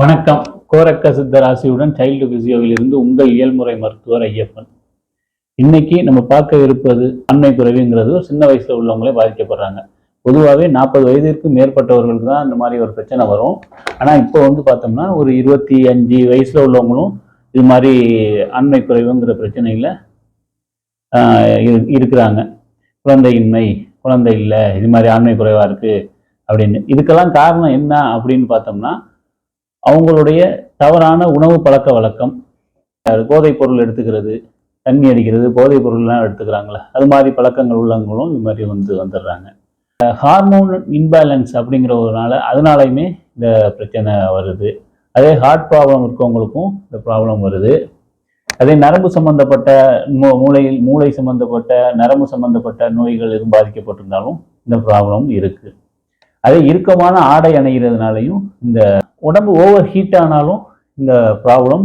வணக்கம். கோரக்க சித்த ராசியுடன் சைல்டு பிசியோவில் இருந்து உங்கள் இயல்முறை மருத்துவர் ஐயப்பன். இன்னைக்கு நம்ம பார்க்க இருப்பது அண்மை குறைவுங்கிறது சின்ன வயசுல உள்ளவங்களே பாதிக்கப்படுறாங்க. பொதுவாகவே நாற்பது வயதிற்கு மேற்பட்டவர்களுக்கு தான் இந்த மாதிரி ஒரு பிரச்சனை வரும். ஆனால் இப்போ வந்து பார்த்தோம்னா ஒரு இருபத்தி அஞ்சு வயசுல உள்ளவங்களும் இது மாதிரி அண்மை குறைவுங்கிற பிரச்சனையில் இருக்கிறாங்க. குழந்தையின்மை குழந்தை இல்லை இது மாதிரி ஆண்மை குறைவாக இருக்குது அப்படின்னு. இதுக்கெல்லாம் காரணம் என்ன அப்படின்னு பார்த்தோம்னா அவங்களுடைய தவறான உணவு பழக்க வழக்கம் போதைப் பொருள் எடுத்துக்கிறது தண்ணி அடிக்கிறது போதைப் பொருள்லாம் எடுத்துக்கிறாங்களே அது மாதிரி பழக்கங்கள் உள்ளவங்களும் இது மாதிரி வந்து வந்துடுறாங்க. ஹார்மோன் இன்பேலன்ஸ் அப்படிங்கிறதுனால அதனாலையுமே இந்த பிரச்சனை வருது. அதே ஹார்ட் ப்ராப்ளம் இருக்கவங்களுக்கும் இந்த ப்ராப்ளம் வருது. அதே நரம்பு சம்பந்தப்பட்ட மூ- மூளையில் மூளை சம்பந்தப்பட்ட நரம்பு சம்பந்தப்பட்ட நோய்கள் எதுவும் பாதிக்கப்பட்டிருந்தாலும் இந்த ப்ராப்ளம் இருக்குது அதே இறுக்கமான ஆடை அணைகிறதுனாலையும் இந்த உடம்பு ஓவர் ஹீட் ஆனாலும் இந்த ப்ராப்ளம்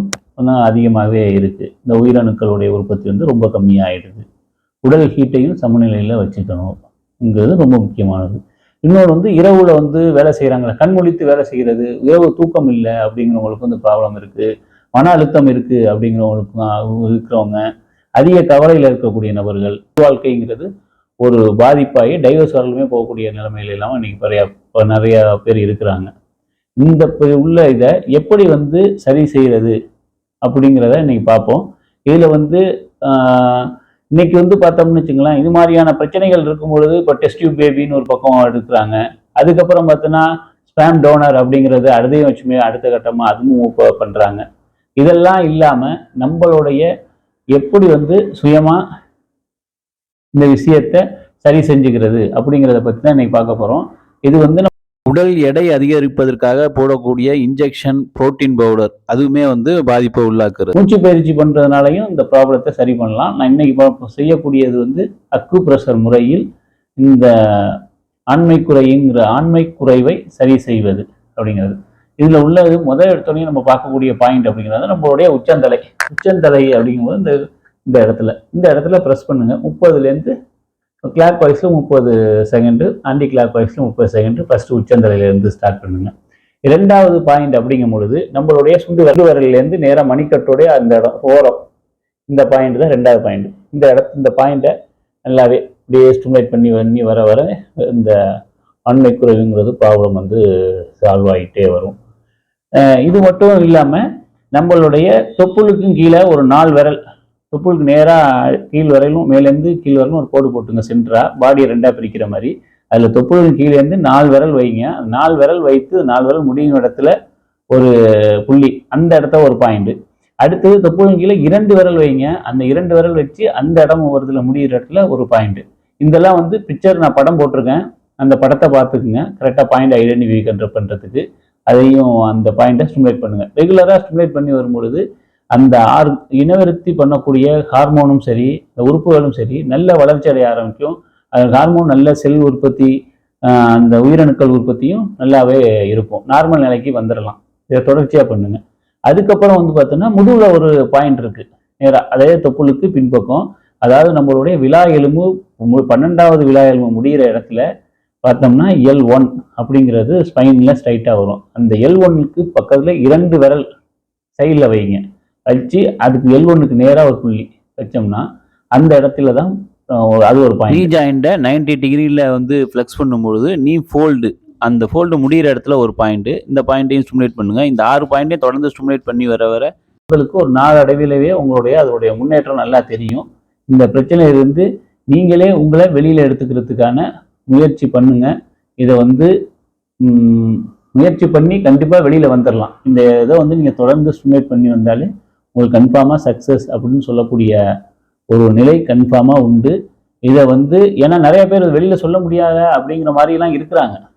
அதிகமாகவே இருக்கு. இந்த உயிரணுக்களுடைய உற்பத்தி வந்து ரொம்ப கம்மியாயிடுது. உடல் ஹீட்டையும் சமநிலையில் வச்சுக்கணும்ங்கிறது ரொம்ப முக்கியமானது. இன்னொன்று வந்து இரவுல வந்து வேலை செய்கிறாங்களே கண்மொழித்து வேலை செய்கிறது இரவு தூக்கம் இல்லை அப்படிங்கிறவங்களுக்கு வந்து ப்ராப்ளம் இருக்குது மன அழுத்தம் இருக்குது அப்படிங்கிறவங்களுக்கு இருக்கிறவங்க அதிக கவலையில் இருக்கக்கூடிய நபர்கள் வாழ்க்கைங்கிறது ஒரு பாதிப்பாகி டைவர்ஸ் வரலுமே போகக்கூடிய நிலைமையில இல்லாமல் இன்னைக்கு நிறையா நிறையா பேர் இருக்கிறாங்க. இந்த உள்ள இதை எப்படி வந்து சரி செய்கிறது அப்படிங்கிறத இன்றைக்கி பார்ப்போம். இதில் வந்து இன்னைக்கு வந்து பார்த்தோம்னு வச்சுங்களேன் இது மாதிரியான பிரச்சனைகள் இருக்கும் பொழுது இப்போ டெஸ்ட் டியூப் பேபின்னு ஒரு பக்கம் எடுக்கிறாங்க. அதுக்கப்புறம் பார்த்தோன்னா ஸ்பேம் டோனர் அப்படிங்கிறது அடுத்தையும் வச்சுமே அடுத்த கட்டமாக அதுவும் இப்போ பண்ணுறாங்க இதெல்லாம் இல்லாமல் நம்மளுடைய எப்படி வந்து சுயமாக இந்த விஷயத்தை சரி செஞ்சுக்கிறது அப்படிங்கிறத பற்றி தான் இன்னைக்கு பார்க்க போகிறோம் இது வந்து நம்ம உடல் எடை அதிகரிப்பதற்காக போடக்கூடிய இன்ஜெக்ஷன் புரோட்டீன் பவுடர் அதுவுமே வந்து பாதிப்பை உள்ளாக்குறது. மூச்சு பயிற்சி பண்ணுறதுனாலையும் இந்த ப்ராப்ளத்தை சரி பண்ணலாம். நான் இன்னைக்கு செய்யக்கூடியது வந்து அக்கு பிரஷர் முறையில் இந்த ஆண்மை குறைங்கிற ஆண்மை குறைவை சரி செய்வது அப்படிங்கிறது. இதில் உள்ளது முதல் எடுத்தோடனே நம்ம பார்க்கக்கூடிய பாயிண்ட் அப்படிங்கிறது நம்மளுடைய உச்சந்தலை. உச்சந்தலை அப்படிங்கும்போது இந்த இந்த இடத்துல. இந்த இடத்துல ப்ரெஸ் பண்ணுங்க. முப்பதுலேருந்து கிளாக் வைஸில் முப்பது செகண்டு ஆன்டி கிளாக் வைஸில் முப்பது செகண்டு ஃபஸ்ட்டு உச்சந்தலையிலேருந்து ஸ்டார்ட் பண்ணுங்கள் இரண்டாவது பாயிண்ட் அப்படிங்கும் பொழுது நம்மளுடைய சுண்டு விரல் வரலேருந்து நேராக மணிக்கட்டோடைய அந்த இடம் ஓரம். இந்த பாயிண்ட் தான் ரெண்டாவது பாயிண்ட் இந்த இடத்து இந்த பாயிண்ட்டை நல்லாவே அப்படியே ஸ்டிமுலேட் பண்ணி பண்ணி வர வர இந்த ஆண்மை குறைவுங்கிறது ப்ராப்ளம் வந்து சால்வ் ஆகிட்டே வரும். இது மட்டும் இல்லாமல் நம்மளுடைய தொப்புளுக்கும் கீழே ஒரு நாலு விரல் தொப்புளுக்கு நேராக கீழ் வரையிலும் மேலேருந்து கீழ் வரையிலும் ஒரு கோடு போட்டுங்க சென்டரா பாடியை ரெண்டாக பிரிக்கிற மாதிரி. அதில் தொப்புளுக்கு கீழேருந்து நாலு விரல் வைங்க. நாலு விரல் வைத்து நாலு விரல் முடியும் இடத்துல ஒரு புள்ளி. அந்த இடத்த ஒரு பாயிண்ட் அடுத்தது தொப்புளுக்கு கீழே இரண்டு விரல் வைங்க. அந்த இரண்டு விரல் வச்சு அந்த இடம் ஒவ்வொருத்துல முடியிற இடத்துல ஒரு பாயிண்ட் இதெல்லாம் வந்து பிக்சர் நான் படம் போட்டிருக்கேன். அந்த படத்தை பார்த்துக்குங்க. கரெக்டாக பாயிண்ட் ஐடென்டிஃபை பண்ணுறதுக்கு அதையும் அந்த பாயிண்ட்டை ஸ்டிமுலேட் பண்ணுங்க. ரெகுலராக ஸ்டிமுலேட் பண்ணி வரும்பொழுது அந்த ஆர் இனவிருத்தி பண்ணக்கூடிய ஹார்மோனும் சரி இந்த உறுப்புகளும் சரி நல்ல வளர்ச்சி அடைய ஆரம்பிக்கும். அது ஹார்மோன் நல்ல செல் உற்பத்தி அந்த உயிரணுக்கள் உற்பத்தியும் நல்லாவே இருக்கும். நார்மல் நிலைக்கு வந்துடலாம் இதை தொடர்ச்சியாக பண்ணுங்க. அதுக்கப்புறம் வந்து பார்த்தோன்னா முதுகில் ஒரு பாயிண்ட் இருக்குது நேராக அதே தொப்புளுக்கு பின்பக்கம். அதாவது நம்மளுடைய விழா எலும்பு மு- பன்னெண்டாவது விழா எலும்பு முடிகிற இடத்துல பார்த்தோம்னா எல் ஒன் அப்படிங்கிறது ஸ்பைனில் ஸ்ட்ரைட்டாக வரும். அந்த எல் ஒன்னுக்கு பக்கத்தில் இரண்டு விரல் சைடில் வைங்க. வச்சு அதுக்கு எல் ஒன்றுக்கு நேராக ஒரு புள்ளி வச்சோம்னா அந்த இடத்துல தான் அது ஒரு பாயிண்ட் நீ ஜாயிண்ட்டை நைன்டி டிகிரியில் வந்து ஃப்ளெக்ஸ் பண்ணும்பொழுது நீ ஃபோல்டு அந்த ஃபோல்டு முடிகிற இடத்துல ஒரு பாயிண்ட்டு இந்த பாயிண்ட்டையும் ஸ்டிமுலேட் பண்ணுங்கள் இந்த ஆறு பாயிண்ட்டையும் தொடர்ந்து ஸ்டிமுலேட் பண்ணி வர வர உங்களுக்கு ஒரு நாளடைவிலவே உங்களுடைய அதனுடைய முன்னேற்றம் நல்லா தெரியும். இந்த பிரச்சனையிலிருந்து நீங்களே உங்களை வெளியில் எடுத்துக்கிறதுக்கான முயற்சி பண்ணுங்க. இதை வந்து முயற்சி பண்ணி கண்டிப்பாக வெளியில் வந்துடலாம் இந்த இதை வந்து நீங்கள் தொடர்ந்து ஸ்டிமுலேட் பண்ணி வந்தாலே உங்களுக்கு கன்ஃபார்மாக சக்ஸஸ் அப்படின்னு சொல்லக்கூடிய ஒரு நிலை கன்ஃபார்மாக உண்டு. இதை வந்து ஏன்னா நிறைய பேர் வெளியில் சொல்ல முடியாத அப்படிங்கிற மாதிரிலாம் இருக்கிறாங்க.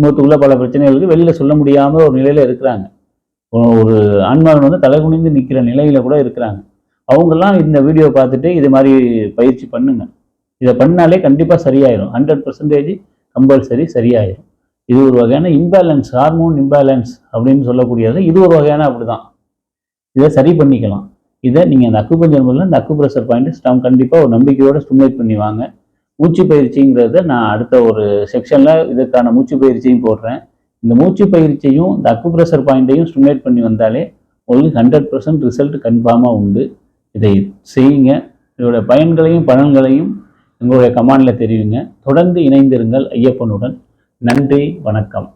இன்னொருத்துக்குள்ள பல பிரச்சனைகளுக்கு வெளியில் சொல்ல முடியாமல் ஒரு நிலையில் இருக்கிறாங்க. ஒரு- ஆண்மகன் வந்து தலை குனிந்து நிற்கிற நிலையில் கூட இருக்கிறாங்க. அவங்கெல்லாம் இந்த வீடியோ பார்த்துட்டு இது மாதிரி பயிற்சி பண்ணுங்க. இதை பண்ணாலே கண்டிப்பாக சரியாயிரும். ஹண்ட்ரட் பர்சன்டேஜ் கம்பல்சரி சரியாயிரும். இது ஒரு வகையான இம்பேலன்ஸ் ஹார்மோன் இம்பேலன்ஸ் அப்படின்னு சொல்லக்கூடியது. இது ஒரு வகையான அப்படி தான் இதை சரி பண்ணிக்கலாம். இதை நீங்கள் அந்த அக்கு பஞ்சர் மூலம் இந்த ப்ரெஷர் பாயிண்ட் ஸ்டம் கண்டிப்பாக ஒரு நம்பிக்கையோடு ஸ்டிமுலேட் பண்ணி வாங்க. மூச்சு பயிற்சிங்கிறத நான் அடுத்த ஒரு செக்ஷனில் இதற்கான மூச்சு பயிற்சியும் போடுறேன். இந்த மூச்சு பயிற்சியும் இந்த அக்குப்ரெஷர் பாயிண்ட்டையும் ஸ்டிமுலேட் பண்ணி வந்தாலே உங்களுக்கு ஹண்ட்ரட் பர்சன்ட் ரிசல்ட் கன்ஃபார்மாக உண்டு. இதை செய்யுங்க. இதோட பயன்களையும் பலன்களையும் எங்களுடைய கமாண்டில் தெரிவிங்க. தொடர்ந்து இணைந்திருங்கள் ஐயப்பனுடன். நன்றி வணக்கம்.